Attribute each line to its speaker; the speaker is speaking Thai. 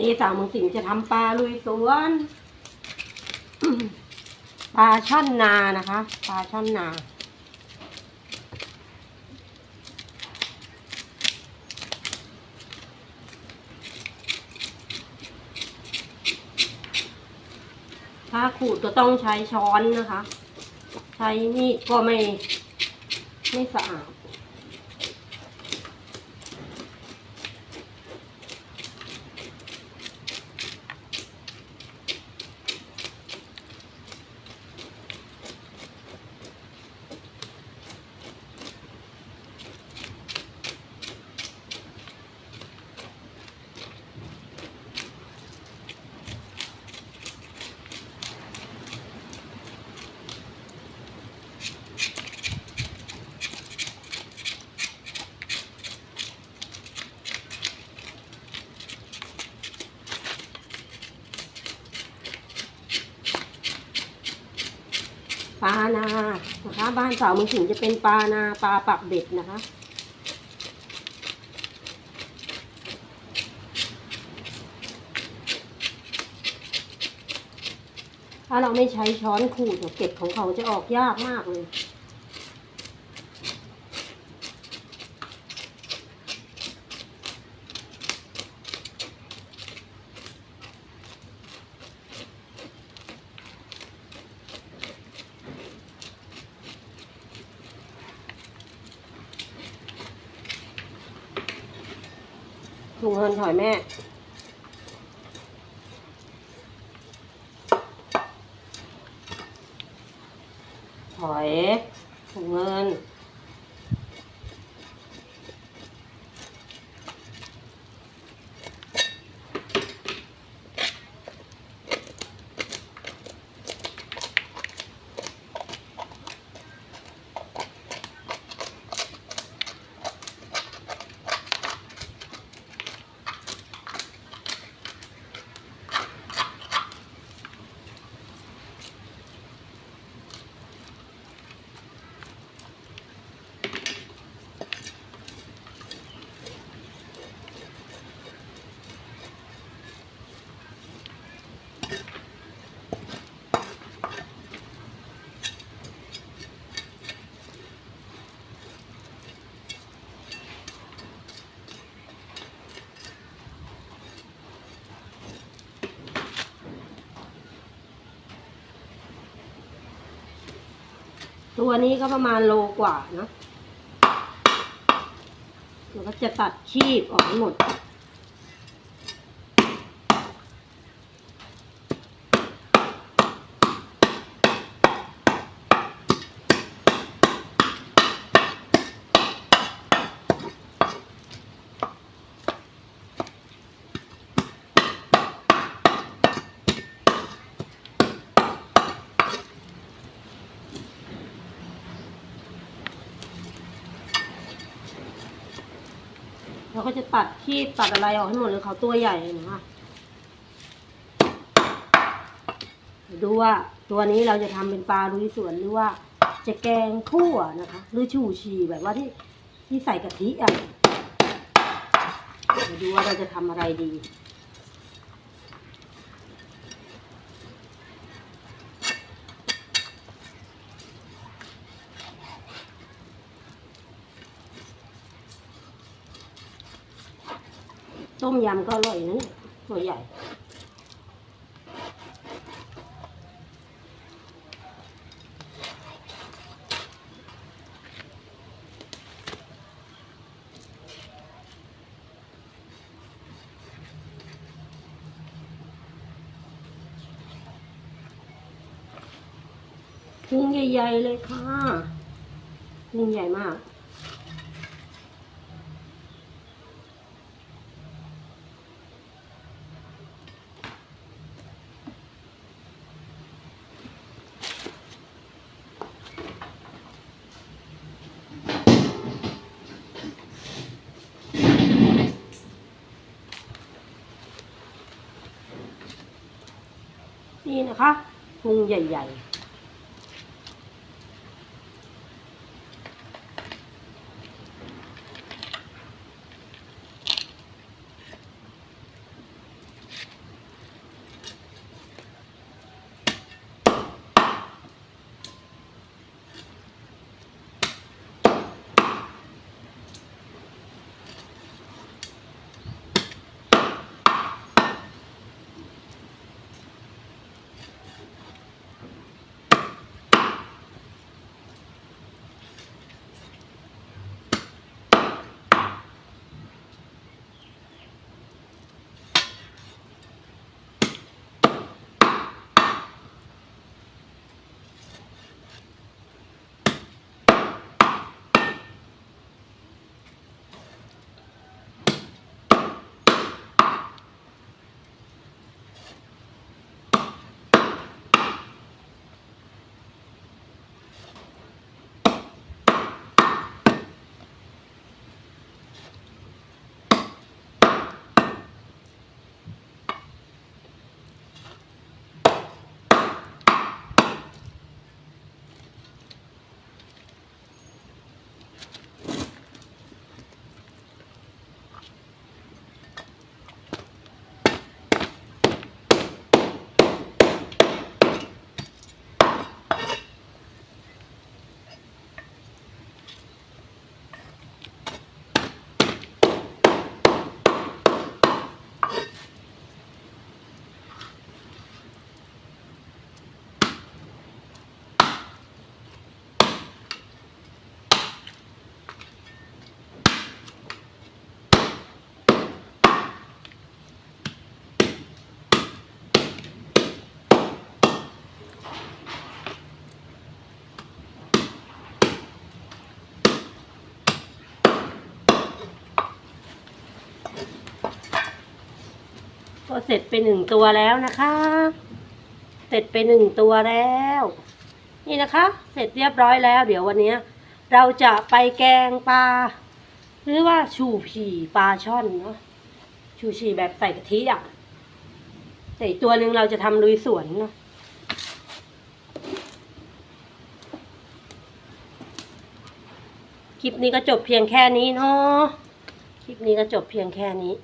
Speaker 1: นี้สาวเมืองสิงห์จะทำปลาลุยสวน ปลาช่อนนานะคะ ปลาช่อนนาถ้าขูดก็ต้องใช้ช้อนนะคะ ใช้มีดก็ไม่ไม่สะอาด ปลานานะคะบ้านสาวเมืองสิงจะเป็นปลานาปลาปักเบ็ดนะคะถ้าเราไม่ใช้ช้อนขูดเก็บของเขาจะออกยากมากเลย ถุงเงินถอยแม่ ถอยถุงเงิน ตัวนี้ก็ประมาณโลกว่าเนาะเราก็จะตัดชีบออกให้หมด ก็จะตัดขี้ตัดอะไรออกให้หมดเลยเขาตัวใหญ่นะคะดูว่าตัวนี้เราจะทำเป็นปลาลุยสวนหรือว่า จะแกงคั่วนะคะ หรือชูชีแบบว่าที่ที่ใส่กะทิอะเดี๋ยวดูว่าเราจะทำอะไรดี ต้มยำก็อร่อยนะตัวใหญ่พุงใหญ่ ๆ เลยค่ะพุงใหญ่มาก นี่นะคะพุงใหญ่ ๆ ก็เสร็จไปหนึ่งตัวแล้วนะคะ เสร็จไปหนึ่งตัวแล้ว นี่นะคะ เสร็จเรียบร้อยแล้ว เดี๋ยววันนี้เราจะไปแกงปลาหรือว่าชูผีปลาช่อนเนาะชูชีแบบใส่กะทิอะแต่ตัวหนึ่งเราจะทำลุยสวนเนาะคลิปนี้ก็จบเพียงแค่นี้เนาะคลิปนี้ก็จบเพียงแค่นี้